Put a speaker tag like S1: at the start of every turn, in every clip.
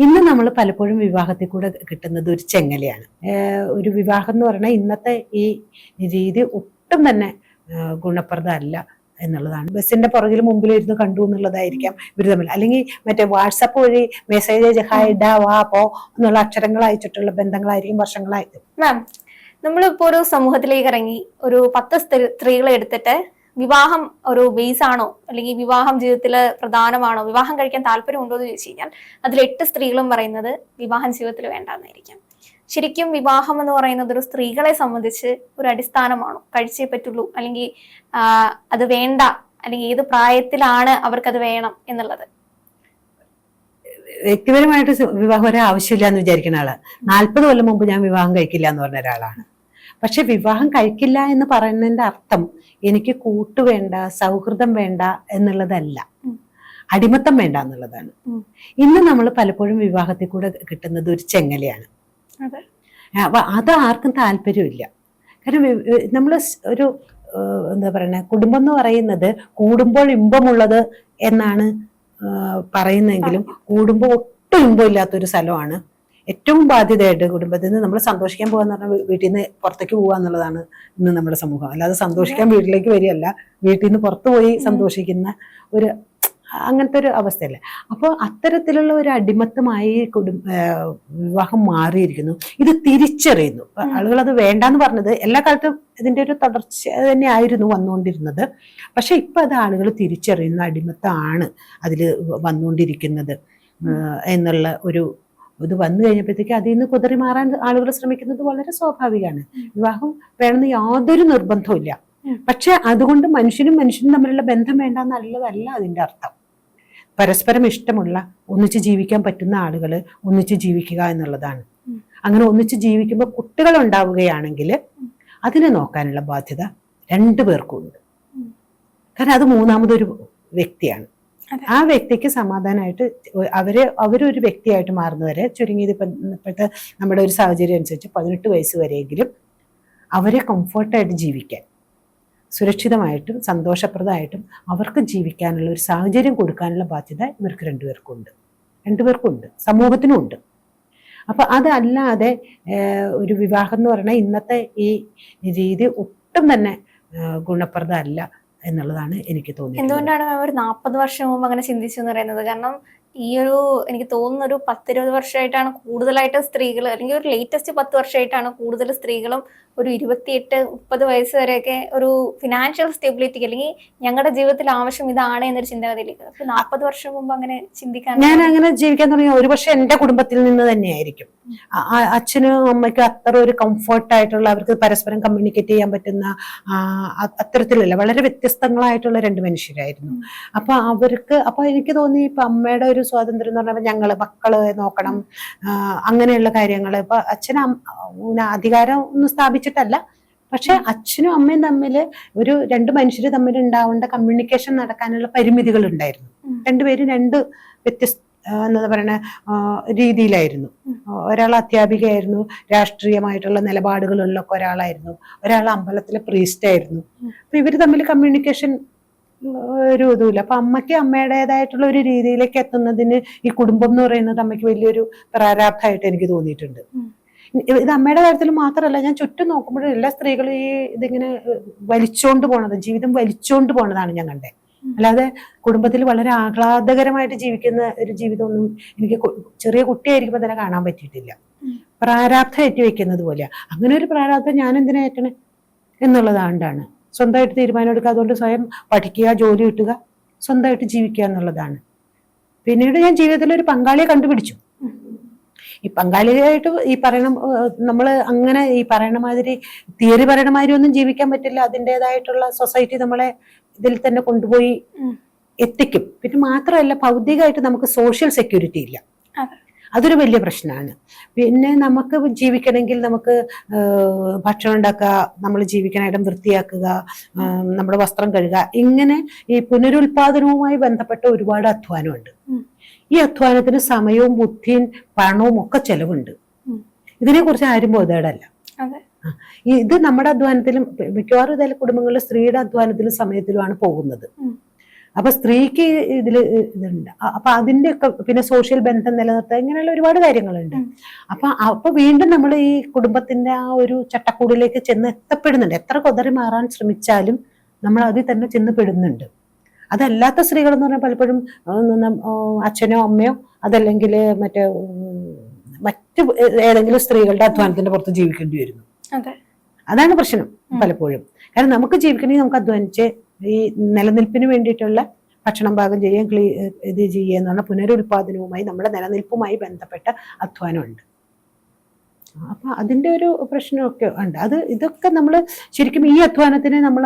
S1: ഇന്ന് നമ്മൾ പലപ്പോഴും വിവാഹത്തിൽ കൂടെ കിട്ടുന്നത് ഒരു ചെങ്ങലയാണ്. ഒരു വിവാഹം എന്ന് പറഞ്ഞാൽ ഇന്നത്തെ ഈ രീതി ഒട്ടും തന്നെ ഗുണപ്രദമല്ല എന്നുള്ളതാണ്. ബസ്സിന്റെ പുറകിൽ മുമ്പിൽ ഇരുന്ന് കണ്ടു എന്നുള്ളതായിരിക്കാം ഇവർ തമ്മിൽ. അല്ലെങ്കിൽ മറ്റേ വാട്സപ്പ് വഴി മെസ്സേജ് ഹായ് ഡാ വാ പോ എന്നുള്ള അക്ഷരങ്ങൾ അയച്ചിട്ടുള്ള ബന്ധങ്ങളായിരിക്കും വർഷങ്ങളായിട്ട്
S2: മാം നമ്മളിപ്പോ ഒരു സമൂഹത്തിലേക്ക് ഇറങ്ങി ഒരു പത്ത് സ്ത്രീ- സ്ത്രീകളെ എടുത്തിട്ട് വിവാഹം ഒരു ബേസ് ആണോ? അല്ലെങ്കിൽ വിവാഹം ജീവിതത്തിൽ പ്രധാനമാണോ? വിവാഹം കഴിക്കാൻ താല്പര്യമുണ്ടോ എന്ന് ചോദിച്ചു കഴിഞ്ഞാൽ അതിൽ എട്ട് സ്ത്രീകളും പറയുന്നത് വിവാഹം ജീവിതത്തിൽ വേണ്ടെന്നായിരിക്കാം. ശരിക്കും വിവാഹം എന്ന് പറയുന്നത് ഒരു സ്ത്രീകളെ സംബന്ധിച്ച് ഒരു അടിസ്ഥാനമാണോ? കഴിച്ചേ പറ്റുള്ളൂ അല്ലെങ്കിൽ അത് വേണ്ട അല്ലെങ്കിൽ ഏത് പ്രായത്തിലാണ് അവർക്കത് വേണം എന്നുള്ളത്?
S1: വ്യക്തിപരമായിട്ട് വിവാഹം ആവശ്യമില്ല എന്ന് വിചാരിക്കുന്ന ആളാണ് നാല്പത് കൊല്ലം മുമ്പ് ഞാൻ വിവാഹം കഴിക്കില്ല എന്ന് പറഞ്ഞ ഒരാളാണ്. പക്ഷെ വിവാഹം കഴിക്കില്ല എന്ന് പറയുന്നതിന്റെ അർത്ഥം എനിക്ക് കൂട്ട് വേണ്ട സൗഹൃദം വേണ്ട എന്നുള്ളതല്ല.
S2: അടിമത്തം
S1: വേണ്ട എന്നുള്ളതാണ്. ഇന്ന് നമ്മൾ പലപ്പോഴും വിവാഹത്തിൽ കൂടെ കിട്ടുന്നത് ഒരു ചെങ്ങലയാണ്.
S2: അതെ.
S1: അത് ആർക്കും താല്പര്യമില്ല. കാരണം നമ്മൾ ഒരു എന്താ പറയുക കുടുംബം എന്ന് പറയുന്നത് കൂടുമ്പോൾ ഇമ്പമുള്ളത് എന്നാണ് പറയുന്നെങ്കിലും പറയുന്നതെങ്കിലും കൂടുമ്പോൾ ഒട്ടും ഇമ്പമില്ലാത്തൊരു സ്ഥലമാണ്. ഏറ്റവും ബാധ്യതയായിട്ട് കുടുംബത്തിൽ നിന്ന് നമ്മൾ സന്തോഷിക്കാൻ പോകാന്ന് പറഞ്ഞാൽ വീട്ടിൽ നിന്ന് പുറത്തേക്ക് പോകുക എന്നുള്ളതാണ് ഇന്ന് നമ്മുടെ സമൂഹം. അല്ലാതെ സന്തോഷിക്കാൻ വീട്ടിലേക്ക് വരികയല്ല. വീട്ടിൽ നിന്ന് പുറത്തു പോയി സന്തോഷിക്കുന്ന ഒരു അങ്ങനത്തെ ഒരു അവസ്ഥയല്ലേ. അപ്പോൾ അത്തരത്തിലുള്ള ഒരു അടിമത്തമായി കുടുംബ വിവാഹം മാറിയിരിക്കുന്നു. ഇത് തിരിച്ചറിയുന്നു. ആളുകൾ അത് വേണ്ടാന്ന് പറഞ്ഞത് എല്ലാ കാലത്തും ഇതിന്റെ ഒരു തുടർച്ച തന്നെയായിരുന്നു വന്നുകൊണ്ടിരുന്നത്. പക്ഷെ ഇപ്പൊ അത് ആളുകൾ തിരിച്ചറിയുന്ന അടിമത്തമാണ് അതിൽ വന്നുകൊണ്ടിരിക്കുന്നത്. എന്നുള്ള ഒരു ഇത് വന്നു കഴിഞ്ഞപ്പോഴത്തേക്ക് അതിൽ നിന്ന് കുതറി മാറാൻ ആളുകൾ ശ്രമിക്കുന്നത് വളരെ സ്വാഭാവികമാണ്. വിവാഹം വേണമെന്ന് യാതൊരു നിർബന്ധവും
S2: ഇല്ല.
S1: പക്ഷെ അതുകൊണ്ട് മനുഷ്യനും മനുഷ്യനും തമ്മിലുള്ള ബന്ധം വേണ്ട എന്നുള്ളതല്ല അതിന്റെ അർത്ഥം. പരസ്പരം ഇഷ്ടമുള്ള ഒന്നിച്ച് ജീവിക്കാൻ പറ്റുന്ന ആളുകൾ ഒന്നിച്ച് ജീവിക്കുക എന്നുള്ളതാണ്. അങ്ങനെ ഒന്നിച്ച് ജീവിക്കുമ്പോൾ കുട്ടികൾ ഉണ്ടാവുകയാണെങ്കിൽ അതിനെ നോക്കാനുള്ള ബാധ്യത രണ്ടു പേർക്കും ഉണ്ട്. കാരണം അത് മൂന്നാമതൊരു വ്യക്തിയാണ്. ആ വ്യക്തിക്ക് സമാധാനമായിട്ട് അവർ അവരൊരു വ്യക്തിയായിട്ട് മാറുന്നവരെ ചുരുങ്ങിയത് ഇപ്പം ഇപ്പോഴത്തെ നമ്മുടെ ഒരു സാഹചര്യം അനുസരിച്ച് പതിനെട്ട് വയസ്സ് വരെയെങ്കിലും അവരെ കംഫർട്ടായിട്ട് ജീവിക്കാൻ സുരക്ഷിതമായിട്ടും സന്തോഷപ്രദമായിട്ടും അവർക്ക് ജീവിക്കാനുള്ള ഒരു സാഹചര്യം കൊടുക്കാനുള്ള ബാധ്യത ഇവർക്ക് രണ്ടുപേർക്കും ഉണ്ട്. സമൂഹത്തിനും ഉണ്ട്. അപ്പൊ അതല്ലാതെ ഒരു വിവാഹം എന്ന് പറഞ്ഞാൽ ഇന്നത്തെ ഈ രീതി ഒട്ടും തന്നെ ഗുണപ്രദമല്ല. എന്നുള്ളതാണ് എനിക്ക് തോന്നിയത്
S2: എന്തുകൊണ്ടാണ് മാം ഒരു നാൽപ്പത് വർഷം മുമ്പ് അങ്ങനെ ചിന്തിച്ചു എന്ന് പറയുന്നത്? കാരണം ഈ ഒരു എനിക്ക് തോന്നുന്ന ഒരു പത്തിരുപത് വർഷമായിട്ടാണ് കൂടുതലായിട്ട് സ്ത്രീകൾ അല്ലെങ്കിൽ ഒരു ലേറ്റസ്റ്റ് പത്ത് വർഷമായിട്ടാണ് കൂടുതൽ സ്ത്രീകളും ഒരു ഇരുപത്തിയെട്ട് മുപ്പത് വയസ്സ് വരെയൊക്കെ ഒരു ഫിനാൻഷ്യൽ സ്റ്റെബിലിറ്റി അല്ലെങ്കിൽ ഞങ്ങളുടെ ജീവിതത്തിൽ ആവശ്യം ഇതാണ് എന്നൊരു ചിന്താഗതിയിലേക്ക്. അപ്പൊ നാൽപ്പത് വർഷം മുമ്പ് അങ്ങനെ ചിന്തിക്കാൻ
S1: ഞാൻ അങ്ങനെ ജീവിക്കാൻ തുടങ്ങിയ ഒരുപക്ഷെ എന്റെ കുടുംബത്തിൽ നിന്ന് തന്നെയായിരിക്കും. അച്ഛനും അമ്മയ്ക്കും അത്ര ഒരു കംഫർട്ട് ആയിട്ടുള്ള അവർക്ക് പരസ്പരം കമ്മ്യൂണിക്കേറ്റ് ചെയ്യാൻ പറ്റുന്ന അത്തരത്തിലല്ല വളരെ വ്യത്യസ്തങ്ങളായിട്ടുള്ള രണ്ട് മനുഷ്യരായിരുന്നു. അപ്പൊ അവർക്ക് അപ്പൊ എനിക്ക് തോന്നി ഇപ്പൊ അമ്മയുടെ ഒരു സ്വാതന്ത്ര്യം എന്ന് പറഞ്ഞാൽ ഞങ്ങൾ മക്കൾ നോക്കണം അങ്ങനെയുള്ള കാര്യങ്ങൾ ഇപ്പൊ അച്ഛനും അധികാരം ഒന്നും സ്ഥാപിച്ചിട്ടല്ല പക്ഷെ അച്ഛനും അമ്മയും തമ്മിൽ ഒരു രണ്ട് മനുഷ്യർ തമ്മിൽ ഉണ്ടാവേണ്ട കമ്മ്യൂണിക്കേഷൻ നടക്കാനുള്ള പരിമിതികൾ ഉണ്ടായിരുന്നു. രണ്ടുപേരും രണ്ട് വ്യത്യസ്ത എന്താ പറയണ രീതിയിലായിരുന്നു. ഒരാൾ അധ്യാപികയായിരുന്നു. രാഷ്ട്രീയമായിട്ടുള്ള നിലപാടുകളിലൊക്കെ ഒരാളായിരുന്നു. ഒരാൾ അമ്പലത്തിലെ
S2: പ്രീസ്റ്റായിരുന്നു.
S1: അപ്പൊ ഇവർ തമ്മിൽ കമ്മ്യൂണിക്കേഷൻ ഒരു ഇതുമില്ല. അപ്പൊ അമ്മയ്ക്ക് അമ്മയുടേതായിട്ടുള്ള ഒരു രീതിയിലേക്ക് എത്തുന്നതിന് ഈ കുടുംബം എന്ന് പറയുന്നത് അമ്മയ്ക്ക് വലിയൊരു പ്രാരാബ്ധമായിട്ട് എനിക്ക് തോന്നിയിട്ടുണ്ട്. ഇത് അമ്മയുടെ കാര്യത്തിൽ മാത്രമല്ല ഞാൻ ചുറ്റും നോക്കുമ്പോഴും എല്ലാ സ്ത്രീകളും ഈ ഇതിങ്ങനെ വലിച്ചോണ്ട് പോണത് ജീവിതം വലിച്ചോണ്ട് പോണതാണ് ഞാൻ കണ്ടത്. അല്ലാതെ കുടുംബത്തിൽ വളരെ ആഹ്ലാദകരമായിട്ട് ജീവിക്കുന്ന ഒരു ജീവിതമൊന്നും എനിക്ക് ചെറിയ കുട്ടിയായിരിക്കുമ്പോൾ തന്നെ കാണാൻ പറ്റിയിട്ടില്ല.
S2: പ്രാരാബ്ധ
S1: പ്രാരാബ്ധം ഏറ്റി വെക്കുന്നത് പോലെ അങ്ങനെ ഒരു പ്രാരാബ്ധം ഞാൻ എന്തിനാ ഏറ്റണേ? എന്നുള്ളതാണ്ടാണ് സ്വന്തമായിട്ട് തീരുമാനം എടുക്കുക അതുകൊണ്ട് സ്വയം പഠിക്കുക ജോലി കിട്ടുക സ്വന്തമായിട്ട് ജീവിക്കുക എന്നുള്ളതാണ്. പിന്നീട് ഞാൻ ജീവിതത്തിൽ ഒരു പങ്കാളിയെ കണ്ടുപിടിച്ചു. ഈ പങ്കാളിയായിട്ട് ഈ പറയണ നമ്മൾ അങ്ങനെ ഈ പറയണ മാതിരി തിയറി പറയണ മാതിരി ഒന്നും ജീവിക്കാൻ പറ്റില്ല. അതിന്റെതായിട്ടുള്ള സൊസൈറ്റി നമ്മളെ ഇതിൽ തന്നെ കൊണ്ടുപോയി എത്തിക്കും. പിന്നെ മാത്രമല്ല ഭൗതികമായിട്ട് നമുക്ക് സോഷ്യൽ സെക്യൂരിറ്റി ഇല്ല. അതൊരു വലിയ പ്രശ്നമാണ്. പിന്നെ നമുക്ക് ജീവിക്കണമെങ്കിൽ നമുക്ക് ഭക്ഷണം ഉണ്ടാക്കുക നമ്മൾ ജീവിക്കണ ഇടം വൃത്തിയാക്കുക നമ്മുടെ വസ്ത്രം കഴുകുക ഇങ്ങനെ ഈ പുനരുൽപാദനവുമായി ബന്ധപ്പെട്ട ഒരുപാട് അധ്വാനമുണ്ട്. ഈ അധ്വാനത്തിന് സമയവും ബുദ്ധിയും പണവും ഒക്കെ ചെലവുണ്ട്.
S2: ഇതിനെ
S1: ഇതിനെക്കുറിച്ച് ആരും ബോധേടല്ല. ഇത് നമ്മുടെ അധ്വാനത്തിലും മിക്കവാറും ഇതിലെ കുടുംബങ്ങളിൽ സ്ത്രീയുടെ അധ്വാനത്തിലും സമയത്തിലുമാണ് പോകുന്നത്. അപ്പൊ സ്ത്രീക്ക് ഇതിൽ ഇതുണ്ട്. അപ്പൊ അതിന്റെ ഒക്കെ പിന്നെ സോഷ്യൽ ബന്ധം നിലനിർത്തുക ഇങ്ങനെയുള്ള ഒരുപാട് കാര്യങ്ങളുണ്ട്. അപ്പൊ അപ്പൊ വീണ്ടും നമ്മൾ ഈ കുടുംബത്തിന്റെ ആ ഒരു ചട്ടക്കൂടിലേക്ക് ചെന്ന് എത്തപ്പെടുന്നുണ്ട്. എത്ര കൊതറി മാറാൻ ശ്രമിച്ചാലും നമ്മൾ അതിൽ തന്നെ ചെന്ന് പെടുന്നുണ്ട്. അതല്ലാത്ത സ്ത്രീകൾ എന്ന് പറഞ്ഞാൽ പലപ്പോഴും അച്ഛനോ അമ്മയോ അതല്ലെങ്കിൽ മറ്റേ മറ്റു ഏതെങ്കിലും സ്ത്രീകളുടെ അധ്വാനത്തിന്റെ പുറത്ത് ജീവിക്കേണ്ടി വരുന്നു.
S2: അതെ.
S1: അതാണ് പ്രശ്നം പലപ്പോഴും. കാരണം നമുക്ക് ജീവിക്കണമെങ്കിൽ നമുക്ക് അധ്വാനിച്ച് ഈ നിലനിൽപ്പിന് വേണ്ടിയിട്ടുള്ള ഭക്ഷണം പാകം ചെയ്യുകയും ക്ലീ ഇത് ചെയ്യുക എന്ന് പറഞ്ഞാൽ പുനരുൽപാദനവുമായി നമ്മുടെ നിലനിൽപ്പുമായി ബന്ധപ്പെട്ട അധ്വാനമുണ്ട്. അപ്പൊ അതിന്റെ ഒരു പ്രശ്നമൊക്കെ ഉണ്ട്. അത് ഇതൊക്കെ നമ്മൾ ശരിക്കും ഈ അധ്വാനത്തിനെ നമ്മൾ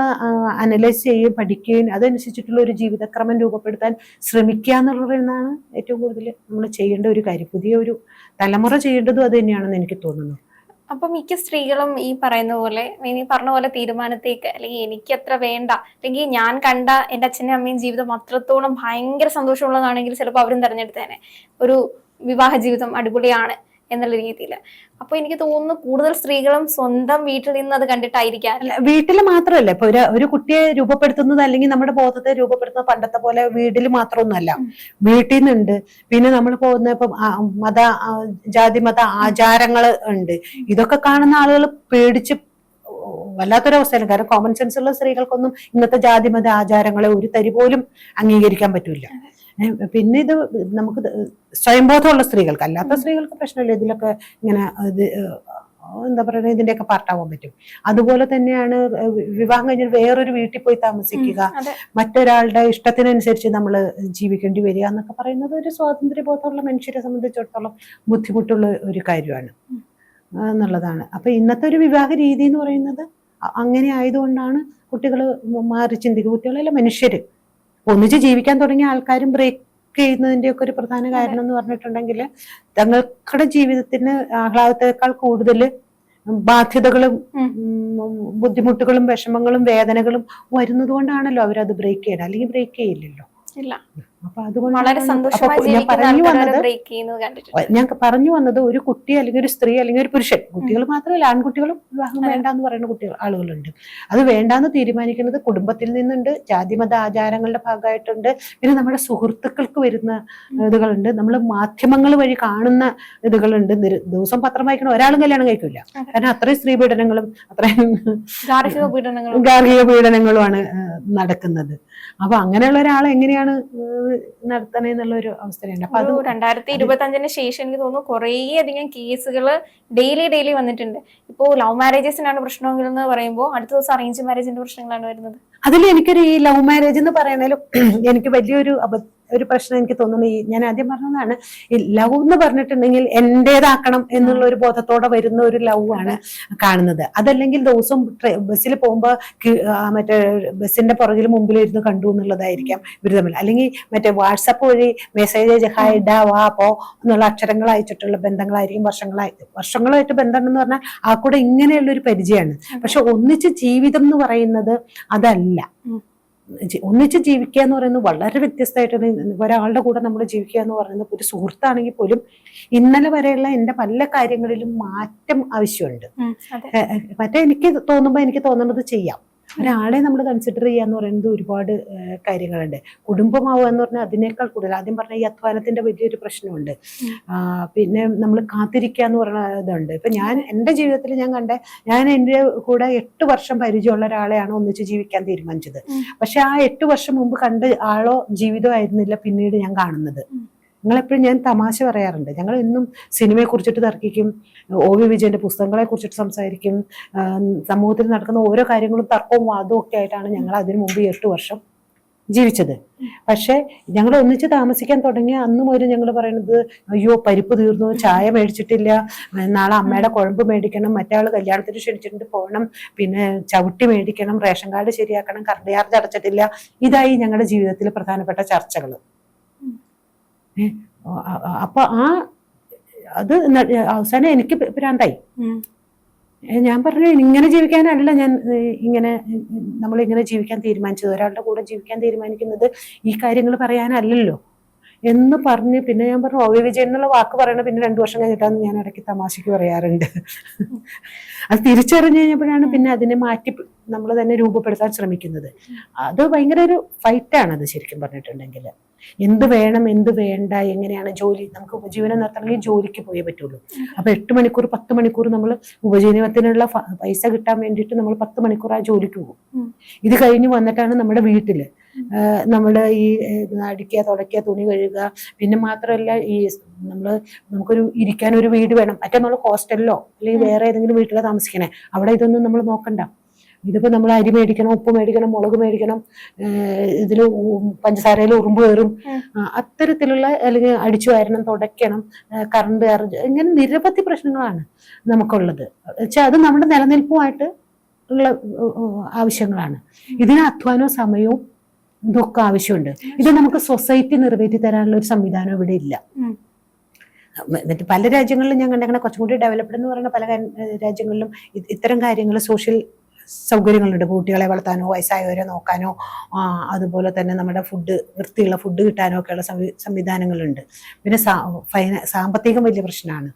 S1: അനലൈസ് ചെയ്യുകയും പഠിക്കുകയും അതനുസരിച്ചിട്ടുള്ള ഒരു ജീവിതക്രമം രൂപപ്പെടുത്താൻ ശ്രമിക്കുക എന്നുള്ളതാണ് ഏറ്റവും കൂടുതൽ നമ്മൾ ചെയ്യേണ്ട ഒരു കാര്യം. പുതിയ ഒരു തലമുറ ചെയ്യേണ്ടതും അത് തന്നെയാണെന്ന് എനിക്ക് തോന്നുന്നു.
S2: അപ്പൊ മിക്ക സ്ത്രീകളും ഈ പറയുന്ന പോലെ ഇനി പറഞ്ഞ പോലെ തീരുമാനത്തേക്ക് അല്ലെങ്കിൽ എനിക്ക് അത്ര വേണ്ട അല്ലെങ്കിൽ ഞാൻ കണ്ട എന്റെ അച്ഛനും അമ്മയും ജീവിതം അത്രത്തോളം ഭയങ്കര സന്തോഷമുള്ളതാണെങ്കിൽ ചിലപ്പോൾ അവരും തെരഞ്ഞെടുത്തേനെ. ഒരു വിവാഹ ജീവിതം അടിപൊളിയാണ്. എന്നുള്ള രീതിയിൽ അപ്പൊ എനിക്ക് തോന്നുന്നു കൂടുതൽ സ്ത്രീകളും സ്വന്തം വീട്ടിൽ നിന്ന് അത് കണ്ടിട്ടായിരിക്കാം.
S1: വീട്ടിൽ മാത്രമല്ല ഇപ്പൊ ഒരു കുട്ടിയെ രൂപപ്പെടുത്തുന്നത് അല്ലെങ്കിൽ നമ്മുടെ ബോധത്തെ രൂപപ്പെടുത്തുന്നത് പണ്ടത്തെ പോലെ വീട്ടിൽ മാത്രമൊന്നുമല്ല. വീട്ടിൽ നിന്നുണ്ട് പിന്നെ നമ്മൾ പോകുന്ന ഇപ്പം മത ജാതി മത ആചാരങ്ങൾ ഉണ്ട്. ഇതൊക്കെ കാണുന്ന ആളുകൾ പേടിച്ച് വല്ലാത്തൊരവസ്ഥയാണ് കാരണം കോമൺ സെൻസ് ഉള്ള സ്ത്രീകൾക്കൊന്നും ഇന്നത്തെ ജാതി മത ആചാരങ്ങളെ ഒരു തരി പോലും അംഗീകരിക്കാൻ പറ്റൂല. ഏ, പിന്നെ ഇത് നമുക്ക് സ്വയംബോധമുള്ള സ്ത്രീകൾക്ക് അല്ലാത്ത സ്ത്രീകൾക്ക് പ്രശ്നമില്ല. ഇതിലൊക്കെ ഇങ്ങനെ ഇത് എന്താ പറയുക ഇതിന്റെയൊക്കെ പാർട്ടാവാൻ പറ്റും. അതുപോലെ തന്നെയാണ് വിവാഹം കഴിഞ്ഞിട്ട് വേറൊരു വീട്ടിൽ പോയി താമസിക്കുക. മറ്റൊരാളുടെ ഇഷ്ടത്തിനനുസരിച്ച് നമ്മൾ ജീവിക്കേണ്ടി വരിക എന്നൊക്കെ പറയുന്നത് ഒരു സ്വാതന്ത്ര്യബോധമുള്ള മനുഷ്യരെ സംബന്ധിച്ചിടത്തോളം ബുദ്ധിമുട്ടുള്ള ഒരു കാര്യമാണ്. എന്നുള്ളതാണ്. അപ്പൊ ഇന്നത്തെ ഒരു വിവാഹ രീതി എന്ന് പറയുന്നത് അങ്ങനെ ആയതുകൊണ്ടാണ് കുട്ടികൾ മാറി ചിന്തിക്കുക. കുട്ടികളല്ല മനുഷ്യര്. ഒന്നിച്ച് ജീവിക്കാൻ തുടങ്ങിയ ആൾക്കാരും ബ്രേക്ക് ചെയ്യുന്നതിന്റെ ഒക്കെ ഒരു പ്രധാന കാരണം എന്ന് പറഞ്ഞിട്ടുണ്ടെങ്കിൽ തങ്ങളുടെ ജീവിതത്തിന് ആഹ്ലാദത്തെക്കാൾ കൂടുതൽ ബാധ്യതകളും ബുദ്ധിമുട്ടുകളും വിഷമങ്ങളും വേദനകളും വരുന്നത് കൊണ്ടാണല്ലോ അവരത് ബ്രേക്ക് ചെയ്യണം. അല്ലെങ്കിൽ ബ്രേക്ക് ചെയ്യില്ലല്ലോ.
S2: ഇല്ല.
S1: അപ്പൊ അതുകൊണ്ട്
S2: വളരെ
S1: പറഞ്ഞു വന്നത് ഞാൻ പറഞ്ഞു വന്നത് ഒരു കുട്ടി അല്ലെങ്കിൽ ഒരു സ്ത്രീ അല്ലെങ്കിൽ ഒരു പുരുഷൻ കുട്ടികൾ മാത്രമല്ല ആൺകുട്ടികളും വിവാഹം വേണ്ട എന്ന് പറയുന്ന കുട്ടികൾ ആളുകളുണ്ട്. അത് വേണ്ടാന്ന് തീരുമാനിക്കുന്നത് കുടുംബത്തിൽ നിന്നുണ്ട് ജാതിമത ആചാരങ്ങളുടെ ഭാഗമായിട്ടുണ്ട്. പിന്നെ നമ്മുടെ സുഹൃത്തുക്കൾക്ക് വരുന്ന ഇതുകളുണ്ട്. നമ്മൾ മാധ്യമങ്ങൾ വഴി കാണുന്ന ഇതുകളുണ്ട്. ദിവസം പത്രം വായിക്കണ ഒരാളും കല്യാണം കഴിക്കില്ല കാരണം അത്രയും സ്ത്രീ പീഡനങ്ങളും അത്രയും
S2: ഗാർഹിക പീഡനങ്ങളും.
S1: ഗാർഹിക പീഡനങ്ങളുമാണ് നടക്കുന്നത്. അപ്പൊ അങ്ങനെയുള്ള ഒരാൾ എങ്ങനെയാണ് നടത്തണേ എന്നുള്ള ഒരു അവസ്ഥയുണ്ട് അപ്പൊ അത്
S2: രണ്ടായിരത്തി ഇരുപത്തി അഞ്ചിന് ശേഷം എനിക്ക് തോന്നുന്നു കുറേയധികം കേസുകൾ ഡെയിലി ഡെയിലി വന്നിട്ടുണ്ട്. ഇപ്പോ ലവ് മാരേജസിനാണ് പ്രശ്നമെങ്കിൽ എന്ന് പറയുമ്പോൾ അടുത്ത ദിവസം അറേഞ്ച് മാരേജിന്റെ പ്രശ്നങ്ങളാണ് വരുന്നത്.
S1: അതിൽ എനിക്കൊരു ഈ ലവ് മാരേജ് എന്ന് പറയണേലും എനിക്ക് വലിയൊരു ഒരു പ്രശ്നം എനിക്ക് തോന്നുന്നു. ഈ ഞാൻ ആദ്യം പറഞ്ഞതാണ് ഈ ലവ് എന്ന് പറഞ്ഞിട്ടുണ്ടെങ്കിൽ എന്റേതാക്കണം എന്നുള്ള ഒരു ബോധത്തോടെ വരുന്ന ഒരു ലവ് ആണ് കാണുന്നത്. അതല്ലെങ്കിൽ ദിവസവും ബസ്സിൽ പോകുമ്പോൾ മറ്റേ ബസ്സിന്റെ പുറകിൽ മുമ്പിൽ ഇരുന്ന് കണ്ടു എന്നുള്ളതായിരിക്കാം ഇവർ തമ്മിൽ. അല്ലെങ്കിൽ മറ്റേ വാട്സപ്പ് വഴി മെസ്സേജ് ഹായ് ഡാ വാ പോ എന്നുള്ള അക്ഷരങ്ങൾ അയച്ചിട്ടുള്ള ബന്ധങ്ങളായിരിക്കും വർഷങ്ങളായി വർഷങ്ങളായിട്ട് ബന്ധം എന്ന് പറഞ്ഞാൽ ആ കൂടെ ഇങ്ങനെയുള്ള ഒരു പരിചയമാണ് പക്ഷെ ഒന്നിച്ച് ജീവിതം എന്ന് പറയുന്നത് അതല്ല. ഒന്നിച്ച് ജീവിക്കുക എന്ന് പറയുന്നത് വളരെ വ്യത്യസ്തമായിട്ടാണ് ഒരാളുടെ കൂടെ നമ്മൾ ജീവിക്കുക എന്ന് പറയുന്നത്. ഒരു സുഹൃത്താണെങ്കിൽ പോലും ഇന്നലെ വരെയുള്ള എന്റെ പല കാര്യങ്ങളിലും മാറ്റം ആവശ്യമുണ്ട്. മറ്റേ എനിക്ക് തോന്നുമ്പോൾ എനിക്ക് തോന്നുന്നത് ചെയ്യാം. ഒരാളെ നമ്മൾ കൺസിഡർ ചെയ്യുക എന്ന് പറയുന്നത് ഒരുപാട് കാര്യങ്ങളുണ്ട്. കുടുംബമാവുക എന്ന് പറഞ്ഞാൽ അതിനേക്കാൾ കൂടുതൽ. ആദ്യം പറഞ്ഞ ഈ അധ്വാനത്തിന്റെ വലിയൊരു പ്രശ്നമുണ്ട്. പിന്നെ നമ്മൾ കാത്തിരിക്കുക എന്ന് പറയുന്ന ഇതുണ്ട്. ഇപ്പൊ ഞാൻ എന്റെ ജീവിതത്തിൽ ഞാൻ കണ്ട ഞാൻ എന്റെ കൂടെ എട്ട് വർഷം പരിചയമുള്ള ഒരാളെയാണ് ഒന്നിച്ച് ജീവിക്കാൻ തീരുമാനിച്ചത്. പക്ഷെ ആ എട്ട് വർഷം മുമ്പ് കണ്ട ആളോ ജീവിതമായിരുന്നില്ല പിന്നീട് ഞാൻ കാണുന്നത്. ഞങ്ങളെപ്പോഴും ഞാൻ തമാശ പറയാറുണ്ട്. ഞങ്ങൾ എന്നും സിനിമയെ കുറിച്ചിട്ട് തർക്കിക്കും ഒ വി വിജയന്റെ പുസ്തകങ്ങളെ കുറിച്ചിട്ട് സംസാരിക്കും സമൂഹത്തിൽ നടക്കുന്ന ഓരോ കാര്യങ്ങളും തർക്കവും വാദവും ഒക്കെ ആയിട്ടാണ് ഞങ്ങൾ അതിനു മുമ്പ് എട്ട് വർഷം ജീവിച്ചത്. പക്ഷേ ഞങ്ങൾ ഒന്നിച്ച് താമസിക്കാൻ തുടങ്ങിയ അന്ന് മുതൽ ഞങ്ങൾ പറയുന്നത് അയ്യോ പരിപ്പ് തീർന്നു ചായ മേടിച്ചിട്ടില്ല നാളെ അമ്മയുടെ കുഴമ്പ് മേടിക്കണം മറ്റേ കല്യാണത്തിന് ക്ഷണിച്ചിട്ടുണ്ട് പോകണം പിന്നെ ചവിട്ടി മേടിക്കണം റേഷൻ കാർഡ് ശരിയാക്കണം കറണ്ട് ചാർജ് അടച്ചിട്ടില്ല. ഇതായി ഞങ്ങളുടെ ജീവിതത്തിൽ പ്രധാനപ്പെട്ട ചർച്ചകൾ. അപ്പൊ ആ അത് അവസാനം എനിക്ക് ഭ്രാന്തായി ഞാൻ പറഞ്ഞു ഇങ്ങനെ ജീവിക്കാനല്ല ഞാൻ ഇങ്ങനെ നമ്മൾ ഇങ്ങനെ ജീവിക്കാൻ തീരുമാനിച്ചത്. ഒരാളുടെ കൂടെ ജീവിക്കാൻ തീരുമാനിക്കുന്നത് ഈ കാര്യങ്ങൾ പറയാനല്ലല്ലോ. എന്ന് പറഞ്ഞ് പിന്നെ ഞാൻ പറഞ്ഞു ഒ വിജയൻ എന്നുള്ള വാക്ക് പറയണ പിന്നെ രണ്ടു വർഷം കഴിഞ്ഞിട്ടാന്ന് ഞാൻ ഇടയ്ക്ക് തമാശക്ക് പറയാറുണ്ട്. അത് തിരിച്ചറിഞ്ഞു കഴിഞ്ഞപ്പോഴാണ് പിന്നെ അതിനെ മാറ്റി നമ്മൾ തന്നെ രൂപപ്പെടുത്താൻ ശ്രമിക്കുന്നത്. അത് ഭയങ്കര ഒരു ഫൈറ്റാണ് അത് ശരിക്കും പറഞ്ഞിട്ടുണ്ടെങ്കിൽ എന്ത് വേണം എന്ത് വേണ്ട എങ്ങനെയാണ് ജോലി നമുക്ക് ഉപജീവനം നടത്തണമെങ്കിൽ ജോലിക്ക് പോയേ പറ്റുള്ളൂ. അപ്പൊ എട്ട് മണിക്കൂർ പത്ത് മണിക്കൂർ നമ്മൾ ഉപജീവനത്തിനുള്ള പൈസ കിട്ടാൻ വേണ്ടിയിട്ട് നമ്മൾ പത്ത് മണിക്കൂർ ആ ജോലിക്ക് പോകും. ഇത് കഴിഞ്ഞ് വന്നിട്ടാണ് നമ്മുടെ വീട്ടിൽ നമ്മൾ ഈ അടിക്കുക തുടയ്ക്കുക തുണി കഴുകുക. പിന്നെ മാത്രമല്ല ഈ നമ്മൾ നമുക്കൊരു ഇരിക്കാൻ ഒരു വീട് വേണം. മറ്റേ നമ്മൾ ഹോസ്റ്റലിലോ അല്ലെങ്കിൽ വേറെ ഏതെങ്കിലും വീട്ടിലോ താമസിക്കണേ. അവിടെ ഇതൊന്നും നമ്മൾ നോക്കണ്ട. ഇതിപ്പോൾ നമ്മൾ അരി മേടിക്കണം ഉപ്പ് മേടിക്കണം മുളക് മേടിക്കണം ഇതിൽ പഞ്ചസാരയിൽ ഉറുമ്പ് കയറും. അത്തരത്തിലുള്ള അല്ലെങ്കിൽ അടിച്ചു വാരണം തുടയ്ക്കണം കറണ്ട് ഇങ്ങനെ നിരവധി പ്രശ്നങ്ങളാണ് നമുക്കുള്ളത്. വെച്ചാൽ അത് നമ്മുടെ നിലനിൽപ്പുമായിട്ട് ഉള്ള ആവശ്യങ്ങളാണ്. ഇതിന് അധ്വാനവും സമയവും ഇതൊക്കെ ആവശ്യമുണ്ട്. ഇത് നമുക്ക് സൊസൈറ്റി നിറവേറ്റി തരാനുള്ള ഒരു സംവിധാനം ഇവിടെ ഇല്ല.
S2: എന്നിട്ട്
S1: മറ്റ് പല രാജ്യങ്ങളിലും ഞാൻ കണ്ടേക്കണ കുറച്ചും കൂടി ഡെവലപ്ഡ് എന്ന് പറയുന്ന പല രാജ്യങ്ങളിലും ഇത്തരം കാര്യങ്ങൾ സോഷ്യൽ സൗകര്യങ്ങളുണ്ട്. കുട്ടികളെ വളർത്താനോ വയസ്സായവരെ നോക്കാനോ അതുപോലെ തന്നെ നമ്മുടെ ഫുഡ് വൃത്തിയുള്ള ഫുഡ് കിട്ടാനോ ഒക്കെയുള്ള സംവിധാനങ്ങളുണ്ട്. പിന്നെ സാമ്പത്തികം വലിയ പ്രശ്നമാണ്.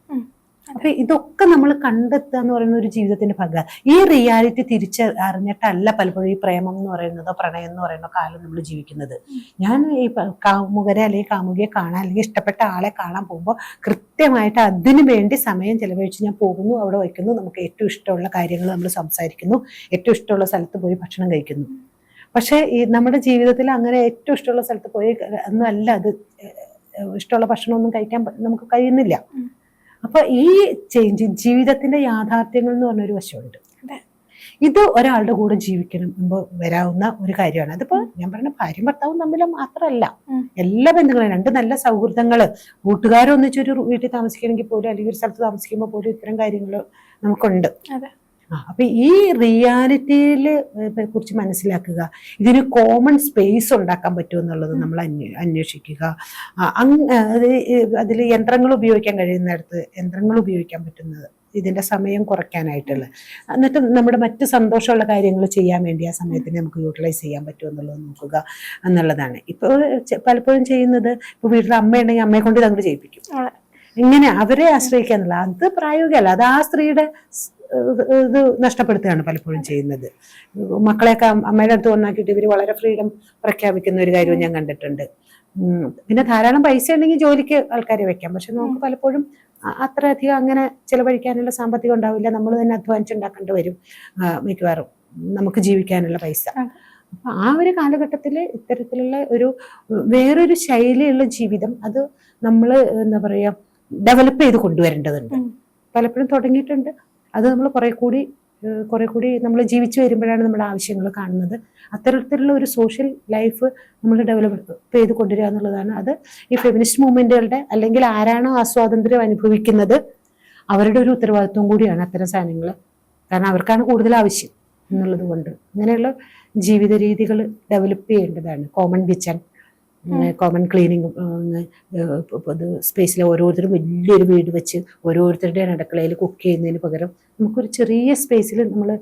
S1: അപ്പൊ ഇതൊക്കെ നമ്മൾ കണ്ടെത്തുക എന്ന് പറയുന്ന ഒരു ജീവിതത്തിന്റെ ഭാഗം. ഈ റിയാലിറ്റി തിരിച്ച് അറിഞ്ഞിട്ടല്ല പലപ്പോഴും ഈ പ്രേമം എന്ന് പറയുന്നതോ പ്രണയം എന്ന് പറയുന്ന കാലം നമ്മൾ ജീവിക്കുന്നത്. ഞാൻ ഈ കാമുകരെ അല്ലെങ്കിൽ കാമുകിയെ കാണാൻ അല്ലെങ്കിൽ ഇഷ്ടപ്പെട്ട ആളെ കാണാൻ പോകുമ്പോൾ കൃത്യമായിട്ട് അതിനു വേണ്ടി സമയം ചെലവഴിച്ച് ഞാൻ പോകുന്നു അവിടെ വയ്ക്കുന്നു. നമുക്ക് ഏറ്റവും ഇഷ്ടമുള്ള കാര്യങ്ങൾ നമ്മൾ സംസാരിക്കുന്നു. ഏറ്റവും ഇഷ്ടമുള്ള സ്ഥലത്ത് പോയി ഭക്ഷണം കഴിക്കുന്നു. പക്ഷേ ഈ നമ്മുടെ ജീവിതത്തിൽ അങ്ങനെ ഏറ്റവും ഇഷ്ടമുള്ള സ്ഥലത്ത് പോയി ഒന്നും അല്ല. അത് ഇഷ്ടമുള്ള ഭക്ഷണമൊന്നും കഴിക്കാൻ നമുക്ക് കഴിയുന്നില്ല. അപ്പൊ ഈ ചേഞ്ച് ജീവിതത്തിന്റെ യാഥാർത്ഥ്യങ്ങൾ എന്ന് പറഞ്ഞൊരു വശമുണ്ട്. ഇത് ഒരാളുടെ കൂടെ ജീവിക്കണം മുമ്പ് വരാവുന്ന ഒരു കാര്യമാണ്. അതിപ്പോ ഞാൻ പറഞ്ഞ ഭാര്യയും ഭർത്താവും തമ്മിൽ മാത്രമല്ല. എല്ലാ ബന്ധങ്ങളും രണ്ട് നല്ല സൗഹൃദങ്ങൾ. കൂട്ടുകാരൊന്നിച്ചൊരു വീട്ടിൽ താമസിക്കണമെങ്കിൽ പോലും അല്ലെങ്കിൽ ഒരു സ്ഥലത്ത് താമസിക്കുമ്പോൾ പോലും ഇത്തരം കാര്യങ്ങൾ നമുക്കുണ്ട്. അപ്പൊ ഈ റിയാലിറ്റിയിൽ കുറിച്ച് മനസ്സിലാക്കുക. ഇതിന് കോമൺ സ്പേസ് ഉണ്ടാക്കാൻ പറ്റുമോ എന്നുള്ളത് നമ്മൾ അന്വേ- അന്വേഷിക്കുക. അതിൽ യന്ത്രങ്ങൾ ഉപയോഗിക്കാൻ കഴിയുന്നിടത്ത് യന്ത്രങ്ങൾ ഉപയോഗിക്കാൻ പറ്റുന്നത് ഇതിന്റെ സമയം കുറയ്ക്കാനായിട്ടുള്ള. എന്നിട്ട് നമ്മുടെ മറ്റ് സന്തോഷമുള്ള കാര്യങ്ങൾ ചെയ്യാൻ വേണ്ടി ആ സമയത്തിന് നമുക്ക് യൂട്ടിലൈസ് ചെയ്യാൻ പറ്റുമോ എന്നുള്ളത് നോക്കുക എന്നുള്ളതാണ്. ഇപ്പോൾ പലപ്പോഴും ചെയ്യുന്നത് ഇപ്പോൾ വീട്ടിൽ അമ്മയുണ്ടെങ്കിൽ അമ്മയെ കൊണ്ട് ഇത് അങ്ങോട്ട് ചെയ്യിപ്പിക്കും. ഇങ്ങനെ അവരെ ആശ്രയിക്കാന്നുള്ള അത് പ്രായോഗികമല്ല. അത് ആ സ്ത്രീയുടെ ഇത് നഷ്ടപ്പെടുത്തുകയാണ് പലപ്പോഴും ചെയ്യുന്നത്. മക്കളെയൊക്കെ അമ്മയുടെ അടുത്ത് ഒന്നാക്കിയിട്ട് ഇവർ വളരെ ഫ്രീഡം പ്രഖ്യാപിക്കുന്ന ഒരു കാര്യവും ഞാൻ കണ്ടിട്ടുണ്ട്. പിന്നെ ധാരാളം പൈസ ഉണ്ടെങ്കിൽ ജോലിക്ക് ആൾക്കാരെ വെക്കാം. പക്ഷെ നമുക്ക് പലപ്പോഴും അത്ര അത്രയധികം അങ്ങനെ ചിലവഴിക്കാനുള്ള സാമ്പത്തികം ഉണ്ടാവില്ല. നമ്മൾ തന്നെ അധ്വാനിച്ചുണ്ടാക്കേണ്ടി വരും മിക്കവാറും നമുക്ക് ജീവിക്കാനുള്ള പൈസ. അപ്പൊ ആ ഒരു കാലഘട്ടത്തിൽ ഇത്തരത്തിലുള്ള ഒരു വേറൊരു ശൈലിയുള്ള ജീവിതം അത് നമ്മൾ എന്താ പറയാ ഡെവലപ്പ് ചെയ്ത് കൊണ്ടുവരേണ്ടതുണ്ട്. പലപ്പോഴും തുടങ്ങിയിട്ടുണ്ട്. അത് നമ്മൾ കുറെ കൂടി കുറെ കൂടി നമ്മൾ ജീവിച്ചു വരുമ്പോഴാണ് നമ്മുടെ ആവശ്യങ്ങൾ കാണുന്നത്. അത്തരത്തിലുള്ള ഒരു സോഷ്യൽ ലൈഫ് നമ്മൾ ഡെവലപ്പ് ചെയ്ത് കൊണ്ടുവരിക എന്നുള്ളതാണ്. അത് ഈ ഫെമിനിസ്റ്റ് മൂവ്മെന്റുകളുടെ അല്ലെങ്കിൽ ആരാണോ ആ സ്വാതന്ത്ര്യം അനുഭവിക്കുന്നത് അവരുടെ ഒരു ഉത്തരവാദിത്വം കൂടിയാണ് അത്തരം സാധനങ്ങൾ. കാരണം അവർക്കാണ് കൂടുതൽ ആവശ്യം എന്നുള്ളത് കൊണ്ട്. അങ്ങനെയുള്ള ജീവിത രീതികൾ ഡെവലപ്പ് ചെയ്യേണ്ടതാണ്. കോമൺ കിച്ചൺ കോമൺ ക്ലീനിങ് സ്പേസിലെ സ്പേസിൽ ഓരോരുത്തരും വലിയൊരു വീട് വെച്ച് ഓരോരുത്തരുടെ അടുക്കളയിൽ കുക്ക് ചെയ്യുന്നതിന് പകരം നമുക്കൊരു ചെറിയ സ്പേസിൽ നമ്മൾ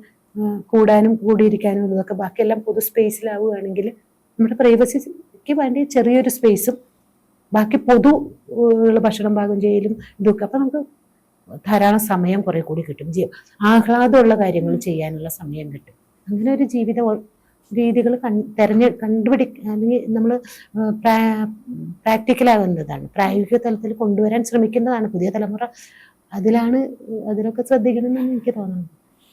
S1: കൂടാനും കൂടിയിരിക്കാനും ഇതൊക്കെ ബാക്കിയെല്ലാം പൊതു സ്പേസിലാവുകയാണെങ്കിൽ നമ്മുടെ പ്രൈവസിക്ക് വേണ്ടി ചെറിയൊരു സ്പേസും ബാക്കി പൊതു ഉള്ള ഭക്ഷണം പാകം ചെയ്യലും ഇതൊക്കെ. അപ്പം നമുക്ക് ധാരാളം സമയം കുറെ കൂടി കിട്ടും. ആഹ്ലാദമുള്ള കാര്യങ്ങൾ ചെയ്യാനുള്ള സമയം കിട്ടും. അങ്ങനെ ഒരു ജീവിത രീതികൾ തെരഞ്ഞെ കണ്ടുപിടി അല്ലെങ്കിൽ നമ്മൾ പ്രാക്ടിക്കലാകുന്നതാണ് പ്രായോഗിക തലത്തിൽ കൊണ്ടുവരാൻ ശ്രമിക്കുന്നതാണ് പുതിയ തലമുറ. അതിലാണ് അതിലൊക്കെ ശ്രദ്ധിക്കണമെന്നാണ് എനിക്ക് തോന്നുന്നത്